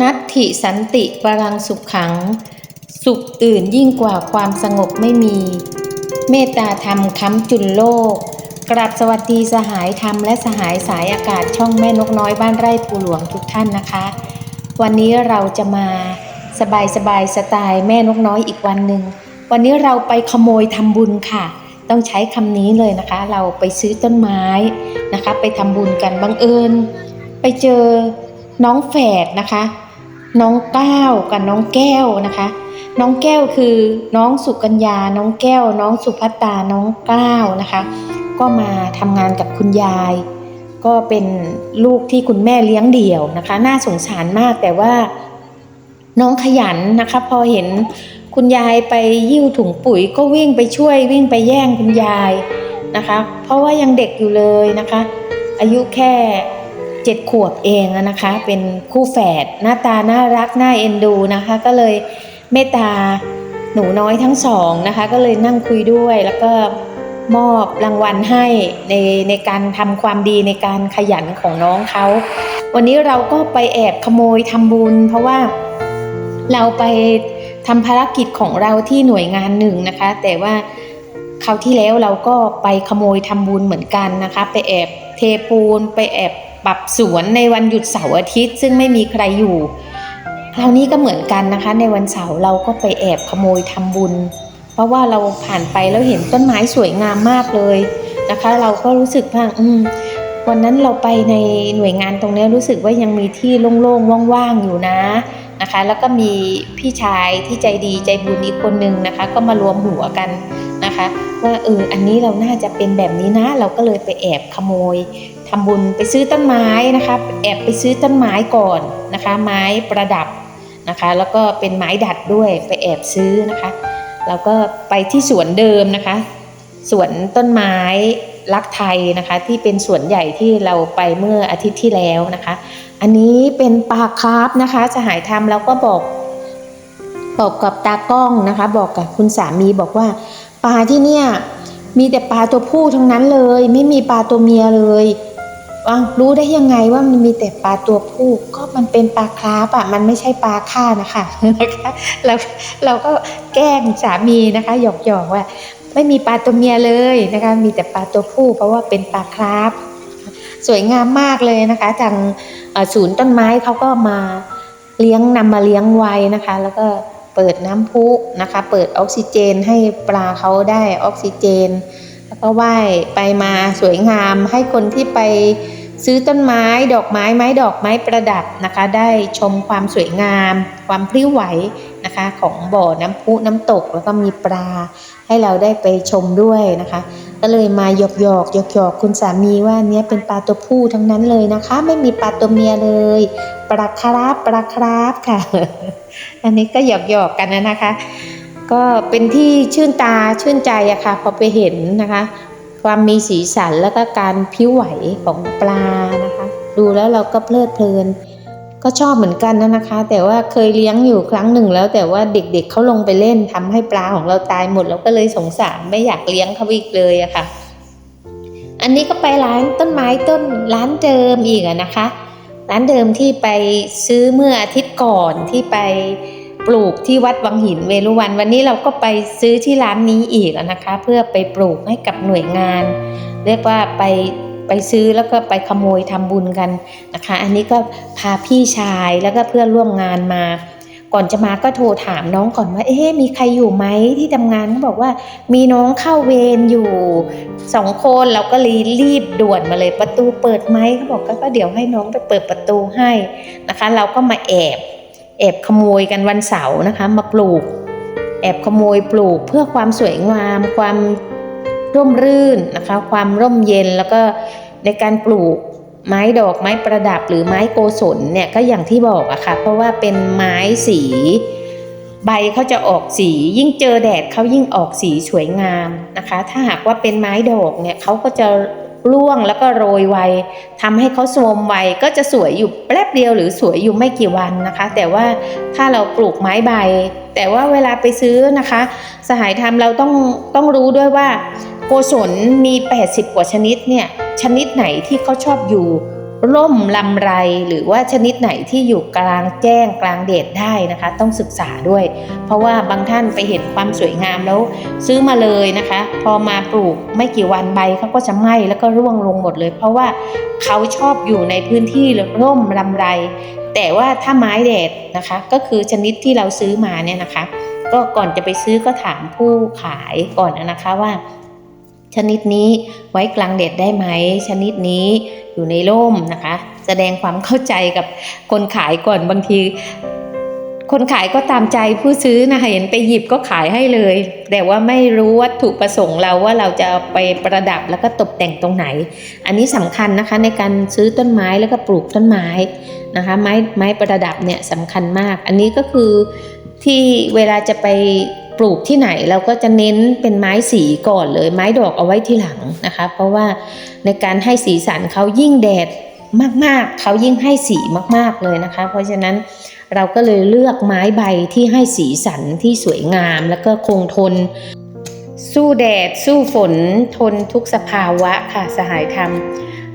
นัตถิสันติปรังสุขขัง สุขอื่นยิ่งกว่าความสงบไม่มี เมตตาธรรมค้ำจุนโลก กราบสวัสดีสหายธรรมและสหายสายอากาศช่องแม่นกน้อยบ้านไร่ปูหลวงทุกท่านนะคะ วันนี้เราจะมาสบายสบายสไตล์แม่นกน้อยอีกวันหนึ่ง วันนี้เราไปขโมยทำบุญค่ะ ต้องใช้คำนี้เลยนะคะ เราไปซื้อต้นไม้นะคะ ไปทำบุญกันบังเอิญ ไปเจอน้องแฝดนะคะ น้องก้าวกับน้องแก้วนะคะ น้องแก้วคือน้องสุกัญญา น้องแก้ว น้องสุภัตตาน้องก้าวนะคะ ก็มาทำงานกับคุณยาย ก็เป็นลูกที่คุณแม่เลี้ยงเดี่ยวนะคะ น่าสงสารมากแต่ว่าน้องขยันนะคะ พอเห็น คุณยายไปยิ้วถุงปุ๋ยก็วิ่งไปช่วยวิ่งไปแย่งคุณยายนะคะ เพราะว่ายังเด็กอยู่เลยนะคะ อายุแค่เจ็ดขวบเองนะคะ เป็นคู่แฝดหน้าตาน่ารักน่าเอ็นดูนะคะ ก็เลยเมตตาหนูน้อยทั้งสองนะคะ ก็เลยนั่งคุยด้วยแล้วก็มอบรางวัลให้ในในการทำความดีในการขยันของน้องเขา วันนี้เราก็ไปแอบขโมยทำบุญ เพราะว่าเราไป ทำภารกิจของเราที่หน่วยงานหนึ่งนะคะ แต่ว่าคราวที่แล้วเราก็ไปขโมยทำบุญเหมือนกันนะคะ ไปแอบเทปูน ไปแอบปรับสวนในวันหยุดเสาร์อาทิตย์ ซึ่งไม่มีใครอยู่คราวนี้ก็เหมือนกันนะคะ ในวันเสาร์เราก็ไปแอบขโมยทำบุญ เพราะว่าเราผ่านไปแล้วเห็นต้นไม้สวยงามมากเลยนะคะ เราก็รู้สึกว่าอืมวันนั้นเราไปในหน่วยงานตรงนี้รู้สึกว่ายังมีที่โล่งๆว่างๆอยู่นะ นะคะ แล้วก็มีพี่ชายที่ใจดีใจบุญอีกคนนึงนะคะ ก็มารวมหัวกันนะคะ ว่าเอออันนี้เราน่าจะเป็นแบบนี้นะ เราก็เลยไปแอบขโมยทำบุญไปซื้อต้นไม้นะคะ แอบไปซื้อต้นไม้ก่อนนะคะ ไม้ประดับนะคะ แล้วก็เป็นไม้ดัดด้วยไปแอบซื้อนะคะ แล้วก็ไปที่สวนเดิมนะคะสวนต้นไม้ รักไทยนะคะ ที่เป็นส่วนใหญ่ที่เราไปเมื่ออาทิตย์ที่แล้วนะคะ อันนี้เป็นปลาคาร์ฟนะคะสหายธรรมแล้วก็บอกบอกกับตากล้องนะคะ บอกกับคุณสามีบอกว่าปลาที่เนี่ยมีแต่ปลาตัวผู้ทั้งนั้นเลย ไม่มีปลาตัวเมียเลยอ้ารู้ได้ยังไงว่ามันมีแต่ปลาตัวผู้ก็มันเป็นปลาคราฟอะมันไม่ใช่ปลาค่านะคะนะคะเราเราก็แกล้งสามีนะคะหยอกๆว่า ไม่มีปลาตัวเมียเลยนะคะ มีแต่ปลาตัวผู้เพราะว่าเป็นปลาคราฟสวยงามมากเลยนะคะ ทางศูนย์ต้นไม้เขาก็มาเลี้ยงนำมาเลี้ยงไว้นะคะ แล้วก็เปิดน้ำพุนะคะ เปิดออกซิเจนให้ปลาเขาได้ออกซิเจน แล้วก็ว่ายไปมาสวยงามให้คนที่ไปซื้อต้นไม้ดอกไม้ไม้ดอกไม้ประดับนะคะ ได้ชมความสวยงาม ความพลิ้วไหวนะคะ ของบ่อน้ำพุน้ำตกแล้วก็มีปลา ให้เราได้ไปชมด้วยนะคะ ก็เลยมาหยอกหยอกหยอกหยอกคุณสามีว่าเนี้ยเป็นปลาตัวผู้ทั้งนั้นเลยนะคะ ไม่มีปลาตัวเมียเลยปลาคราบปลาคราบค่ะ อันนี้ก็หยอกหยอกกันนะนะคะ ก็เป็นที่ชื่นตาชื่นใจอะค่ะพอไปเห็นนะคะ ความมีสีสันแล้วก็การพิ้วไหวของปลานะคะ ดูแล้วเราก็เพลิดเพลิน ก็ชอบเหมือนกันนะนะคะ แต่ว่าเคยเลี้ยงอยู่ครั้งหนึ่งแล้ว แต่ว่าเด็กๆเขาลงไปเล่นทำให้ปลาของเราตายหมดเราก็เลยสงสารไม่อยากเลี้ยงเขาอีกเลยอะค่ะ อันนี้ก็ไปร้านต้นไม้ต้นร้านเดิมอีกอะนะคะ ร้านเดิมที่ไปซื้อเมื่ออาทิตย์ก่อนที่ไปปลูกที่วัดวังหินเวรุวัน วันนี้เราก็ไปซื้อที่ร้านนี้อีกอะนะคะ เพื่อไปปลูกให้กับหน่วยงาน เรียกว่าไป ไปซื้อแล้วก็ไปขโมยทำบุญกันนะคะ อันนี้ก็พาพี่ชายแล้วก็เพื่อนร่วมงานมา ก่อนจะมาก็โทรถามน้องก่อนว่า เอ๊ะมีใครอยู่ไหมที่ทำงานเขาบอกว่า มีน้องเข้าเวรอยู่สองคนเราก็รีรีบด่วนมาเลยประตูเปิดไหมเขาบอกก็เดี๋ยวให้น้องไปเปิดประตูให้นะคะ เราก็มาแอบแอบขโมยกันวันเสาร์นะคะ มาปลูก แอบขโมยปลูกเพื่อความสวยงามความ ร่มรื่นนะคะ ความร่มเย็นแล้วก็ในการปลูกไม้ดอกไม้ประดับหรือไม้โกศลเนี่ยก็อย่างที่บอกอะค่ะ เพราะว่าเป็นไม้สี ใบเขาจะออกสี ยิ่งเจอแดดเขายิ่งออกสีสวยงามนะคะ ถ้าหากว่าเป็นไม้ดอกเนี่ยเขาก็จะร่วงแล้วก็โรยไวทำให้เขาโทรมไวก็จะสวยอยู่แป๊บเดียวหรือสวยอยู่ไม่กี่วันนะคะ แต่ว่าถ้าเราปลูกไม้ใบ แต่ว่าเวลาไปซื้อนะคะ สหายธรรมเราต้องต้องรู้ด้วยว่า โกศลมี 80 กว่าชนิดเนี่ยชนิดไหนที่เขาชอบอยู่ ร่มลำไรหรือว่าชนิดไหนที่อยู่กลางแจ้งกลางแดดได้นะคะ ต้องศึกษาด้วย เพราะว่าบางท่านไปเห็นความสวยงามแล้ว ซื้อมาเลยนะคะ พอมาปลูกไม่กี่วันใบเขาก็จะไหม้แล้วก็ร่วงลงหมดเลย เพราะว่าเขาชอบอยู่ในพื้นที่ร่มลำไร แต่ว่าถ้าไม้แดดนะคะ ก็คือชนิดที่เราซื้อมาเนี่ยนะคะก็ก่อนจะไปซื้อก็ถามผู้ขายก่อนนะคะว่า ชนิดนี้ไว้กลางแดดได้ไหม ชนิดนี้อยู่ในร่มนะคะ แสดงความเข้าใจกับคนขายก่อนบางที คนขายก็ตามใจผู้ซื้อนะคะเห็นไปหยิบก็ขายให้เลย แต่ว่าไม่รู้วัตถุประสงค์เราว่าเราจะไปประดับแล้วก็ตกแต่งตรงไหน อันนี้สำคัญนะคะในการซื้อต้นไม้แล้วก็ปลูกต้นไม้นะคะ ไม้ไม้ประดับเนี่ยสำคัญมาก อันนี้ก็คือที่เวลาจะไป ปลูกที่ไหนเราก็จะเน้นเป็นไม้สีก่อนเลย ไม้ดอกเอาไว้ที่หลังนะคะ เพราะว่าในการให้สีสันเขายิ่งแดดมากๆ เขายิ่งให้สีมากๆเลยนะคะ เพราะฉะนั้นเราก็เลยเลือกไม้ใบที่ให้สีสันที่สวยงาม แล้วก็คงทน สู้แดด สู้ฝนทนทุกสภาวะค่ะสหายธรรม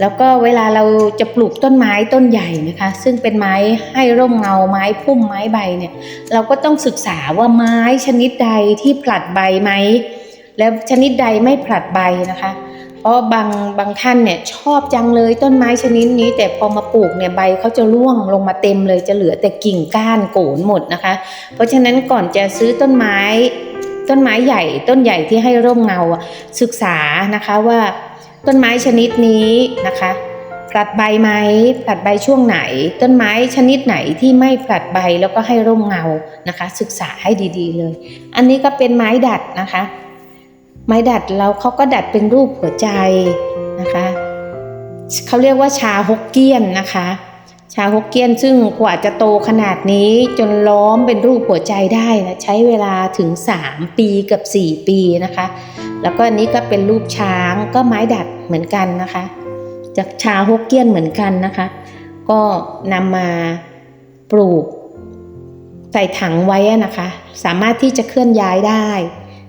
แล้วก็เวลาเราจะปลูกต้นไม้ต้นใหญ่นะคะ ซึ่งเป็นไม้ให้ร่มเงาไม้พุ่มไม้ใบเนี่ย เราก็ต้องศึกษาว่าไม้ชนิดใดที่ผลัดใบไหมแล้วชนิดใดไม่ผลัดใบนะคะ เพราะบางบางท่านเนี่ยชอบจังเลยต้นไม้ชนิดนี้ แต่พอมาปลูกเนี่ยใบเขาจะร่วงลงมาเต็มเลยจะเหลือแต่กิ่งก้านโกนหมดนะคะ เพราะฉะนั้นก่อนจะซื้อต้นไม้ ต้นไม้ใหญ่ต้นใหญ่ที่ให้ร่มเงาศึกษานะคะว่าต้นไม้ชนิดนี้นะคะผลัดใบไหมผลัดใบช่วงไหน ต้นไม้ชนิดไหนที่ไม่ผลัดใบแล้วก็ให้ร่มเงานะคะ ศึกษาให้ดีๆเลย อันนี้ก็เป็นไม้ดัดนะคะ ไม้ดัดแล้วเขาก็ดัดเป็นรูปหัวใจนะคะเขาเรียกว่าชาฮกเกี้ยนนะคะ ชาฮกเกี้ยนซึ่งกว่าจะโตขนาดนี้จนล้อมเป็นรูปหัวใจได้นะใช้เวลาถึง 3 ปีกับ 4 ปีนะคะ แล้วก็อันนี้ก็เป็นรูปช้างก็ไม้ดัดเหมือนกันนะคะ จากชาฮกเกี้ยนเหมือนกันนะคะ ก็นำมาปลูกใส่ถังไว้นะคะ สามารถที่จะเคลื่อนย้ายได้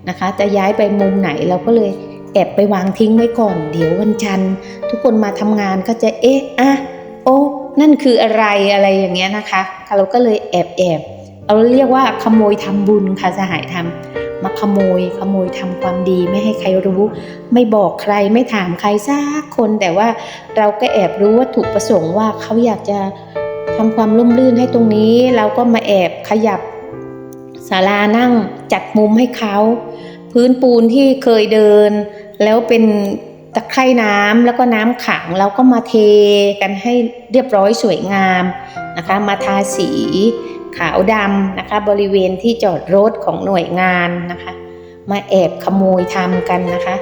นะคะ จะย้ายไปมุมไหนเราก็เลยแอบไปวางทิ้งไว้ก่อน เดี๋ยววันจันทร์ทุกคนมาทำงานก็จะเอ๊ะอะโอ้ นั่นคืออะไรอะไรอย่างเงี้ยนะคะเราก็เลยแอบแอบเราเรียกว่าขโมยทำบุญค่ะสหายทำมาขโมยขโมยทำความดีไม่ให้ใครรู้ ไม่บอกใครไม่ถามใครสักคนแต่ว่าเราก็แอบรู้วัตถุประสงค์ว่าเขาอยากจะทำความร่มรื่นให้ตรงนี้ เราก็มาแอบขยับศาลานั่งจัดมุมให้เขา พื้นปูนที่เคยเดิน แล้วเป็น ตะไคร่น้ำแล้วก็น้ำขังเราก็มาเทกันให้เรียบร้อยสวยงามนะคะ มาทาสีขาวดำนะคะ บริเวณที่จอดรถของหน่วยงานนะคะ มาแอบขโมยทำกันนะคะ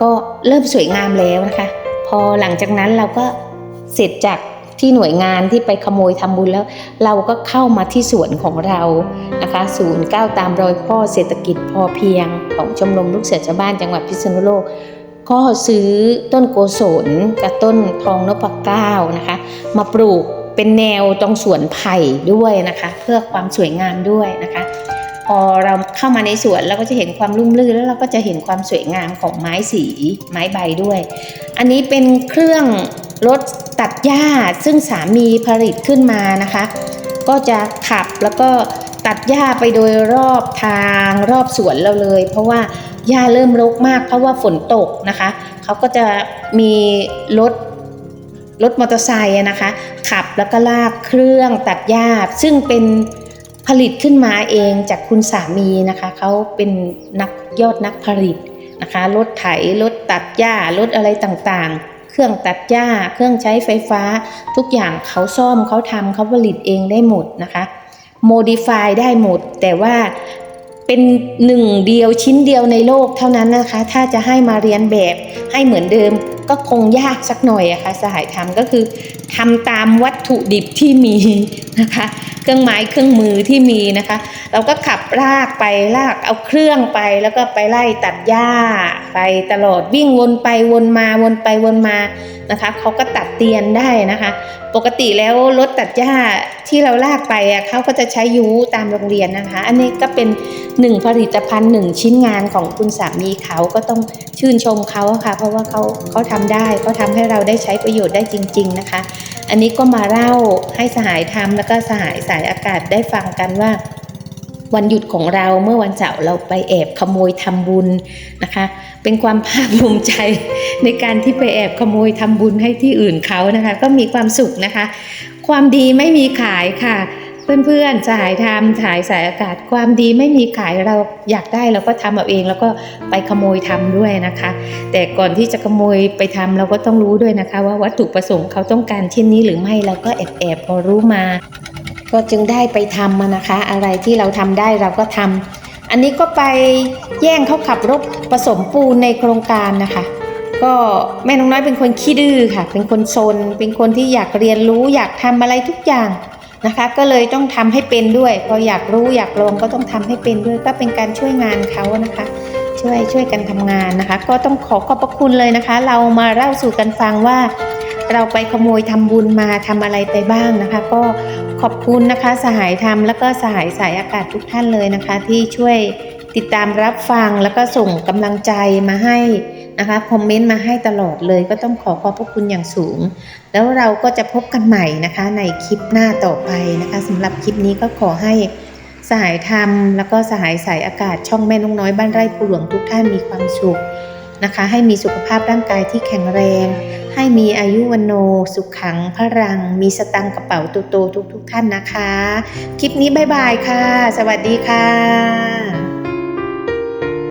ก็เริ่มสวยงามแล้วนะคะ พอหลังจากนั้นเราก็เสร็จจากที่หน่วยงานที่ไปขโมยทำบุญแล้ว เราก็เข้ามาที่สวนของเรานะคะศูนย์ก้าวตามรอยพ่อเศรษฐกิจพอเพียงของชมรมลูกเสือชาวบ้านจังหวัดพิษณุโลก ก็ซื้อต้นโกศลกับต้นทองนพเก้านะคะ มาปลูกเป็นแนวตรงสวนไผ่ด้วยนะคะ เพื่อความสวยงามด้วยนะคะ พอเราเข้ามาในสวนเราก็จะเห็นความรุ่มรื่นแล้วเราก็จะเห็นความสวยงามของไม้สีไม้ใบด้วย อันนี้เป็นเครื่องรถตัดหญ้าซึ่งสามีผลิตขึ้นมานะคะ ก็จะขับแล้วก็ตัดหญ้าไปโดยรอบทางรอบสวนเราเลย เพราะว่า หญ้าเริ่มรกมากเพราะว่าฝนตกนะคะเขาก็จะมีรถรถมอเตอร์ไซค์นะคะ ขับแล้วก็ลากเครื่องตัดหญ้า ซึ่งเป็นผลิตขึ้นมาเองจากคุณสามีนะคะเขาเป็นนักยอดนักผลิตนะคะรถไถรถตัดหญ้ารถอะไรต่างๆ เครื่องตัดหญ้า เครื่องใช้ไฟฟ้า ทุกอย่างเขาซ่อมเขาทำเขาผลิตเองได้หมดนะคะโมดิฟายได้หมด แต่ว่า เป็นหนึ่งเดียวชิ้นเดียวในโลกเท่านั้นนะคะ ถ้าจะให้มาเรียนแบบให้เหมือนเดิมก็คงยากสักหน่อยอะคะ่ะสหายทำก็คือทำตามวัตถุดิบที่มีนะคะ เครื่องไม้เครื่องมือที่มีนะคะ เราก็ขับลากไปลากเอาเครื่องไปแล้วก็ไปไล่ตัดหญ้าไปตลอดวิ่งวนไปวนมาวนไปวนมานะคะเขาก็ตัดเตียนได้นะคะ ปกติแล้วรถตัดหญ้าที่เราลากไปอะเขาก็จะใช้ยูตามโรงเรียนนะคะ อันนี้ก็เป็นหนึ่งผลิตภัณฑ์หนึ่งชิ้นงานของคุณสามีเขาก็ต้องชื่นชมเขาอะค่ะ เพราะว่าเขาเขาทำได้เขาทำให้เราได้ใช้ประโยชน์ได้จริง ๆนะคะ อันนี้ก็มาเล่าให้สหายทำแล้วก็สหายสายอากาศได้ฟังกันว่าวันหยุดของเราเมื่อวันเสาร์เราไปแอบขโมยทำบุญนะคะ เป็นความภาคภูมิใจในการที่ไปแอบขโมยทำบุญให้ที่อื่นเขานะคะ ก็มีความสุขนะคะ ความดีไม่มีขายค่ะ เพื่อนๆสายทำสายสายอากาศความดีไม่มีขายเราอยากได้เราก็ทำเอาเองแล้วก็ไปขโมยทำด้วยนะคะ แต่ก่อนที่จะขโมยไปทำเราก็ต้องรู้ด้วยนะคะ ว่าวัตถุประสงค์เขาต้องการเช่นนี้หรือไม่เราก็แอบแอบๆพอรู้มา ก็จึงได้ไปทำมานะคะ อะไรที่เราทำได้เราก็ทำอันนี้ก็ไปแย่งเขาขับรถผสมปูนในโครงการนะคะก็แม่น้องน้อยเป็นคนขี้ดื้อค่ะ เป็นคนซนเป็นคนที่อยากเรียนรู้อยากทำอะไรทุกอย่าง นะคะ ก็เลยต้องทำให้เป็นด้วย พออยากรู้อยากลองก็ต้องทำให้เป็นด้วยก็เป็นการช่วยงานเขานะคะ ช่วยช่วยกันทำงานนะคะ ก็ต้องขอขอบพระคุณเลยนะคะ เรามาเล่าสู่กันฟังว่า เราไปขโมยทำบุญมาทำอะไรไปบ้างนะคะ ก็ขอบคุณนะคะสหายธรรมแล้วก็สหายสายอากาศทุกท่านเลยนะคะ ที่ช่วย ติดตามรับฟังแล้วก็ส่งกำลังใจมาให้นะคะคอมเมนต์มาให้ตลอดเลย ก็ต้องขอขอบพระคุณอย่างสูง แล้วเราก็จะพบกันใหม่นะคะ ในคลิปหน้าต่อไปนะคะสำหรับคลิปนี้ก็ขอให้สหายธรรม แล้วก็สหายสายอากาศช่องแม่นงน้อยบ้านไร่ปูหลวงทุกท่านมีความสุขนะคะ ให้มีสุขภาพร่างกายที่แข็งแรง ให้มีอายุวันโน สุขขังพรัง มีสตังกระเป๋าโตๆทุกๆท่านนะคะ คลิปนี้บ๊ายบายค่ะ สวัสดีค่ะ